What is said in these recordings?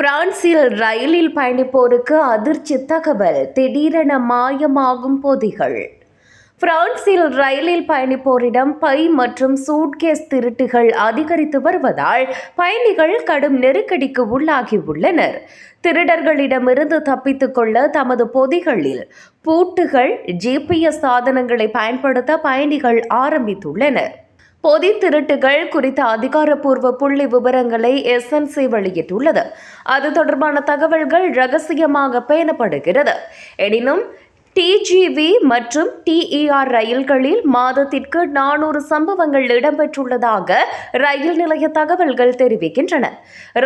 பிரான்சில் ரயிலில் பயணிப்போருக்கு அதிர்ச்சி தகவல். திடீரென மாயமாகும் பொதிகள். பிரான்சில் ரயிலில் பயணிப்போரிடம் பை மற்றும் சூட்கேஸ் திருட்டுகள் அதிகரித்து வருவதால் பயணிகள் கடும் நெருக்கடிக்கு உள்ளாகியுள்ளனர். திருடர்களிடமிருந்து தப்பித்துக் கொள்ள தமது பொதிகளில் பூட்டுகள் ஜிபிஎஸ் சாதனங்களை பயன்படுத்த பயணிகள் ஆரம்பித்துள்ளனர். பொதி திருட்டுகள் குறித்த அதிகாரப்பூர்வ புள்ளி விவரங்களை எஸ்என்சி வெளியிட்டுள்ளது. அது தொடர்பான தகவல்கள் ரகசியமாக பேணப்படுகிறது. எனினும் டிஜிவி மற்றும் டிஇஆர் ரயில்களில் மாதத்திற்கு நானூறு சம்பவங்கள் இடம்பெற்றுள்ளதாக ரயில் நிலைய தகவல்கள் தெரிவிக்கின்றன.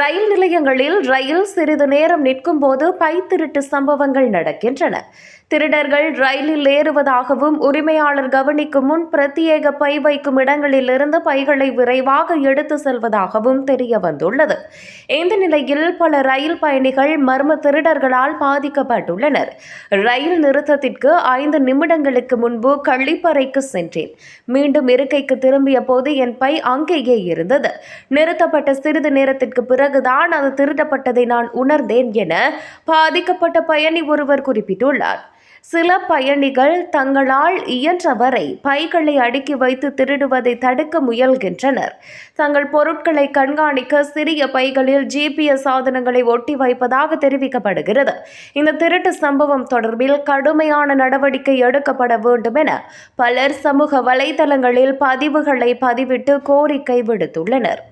ரயில் நிலையங்களில் ரயில் சிறிது நேரம் நிற்கும் போது பை திருட்டு சம்பவங்கள் நடக்கின்றன. திருடர்கள் ரயிலில் ஏறுவதாகவும் உரிமையாளர் கவனிக்கும் முன் பிரத்யேக பை வைக்கும் இடங்களில் இருந்து பைகளை விரைவாக எடுத்து செல்வதாகவும் தெரிய வந்துள்ளது. இந்த நிலையில் பல ரயில் பயணிகள் மர்ம திருடர்களால் பாதிக்கப்பட்டுள்ளனர். ரயில் நிறுத்தத்திற்கு ஐந்து நிமிடங்களுக்கு முன்பு கள்ளிப்பறைக்கு சென்றேன். மீண்டும் இருக்கைக்கு திரும்பிய போது என் பை அங்கேயே இருந்தது. நிறுத்தப்பட்ட சிறிது நேரத்திற்கு பிறகுதான் அது திருடப்பட்டதை நான் உணர்ந்தேன் என பாதிக்கப்பட்ட பயணி ஒருவர் குறிப்பிட்டுள்ளார். சில பயணிகள் தங்களால் இயன்றவரை பைகளை அடுக்கி வைத்து திருடுவதை தடுக்க முயல்கின்றனர். தங்கள் பொருட்களை கண்காணிக்க சிறிய பைகளில் ஜிபிஎஸ் சாதனங்களை ஒட்டி வைப்பதாக தெரிவிக்கப்படுகிறது. இந்த திருட்டு சம்பவம் தொடர்பில் கடுமையான நடவடிக்கை எடுக்கப்பட வேண்டும் என பலர் சமூக வலைதளங்களில் பதிவுகளை பதிவிட்டு கோரிக்கை விடுத்துள்ளனர்.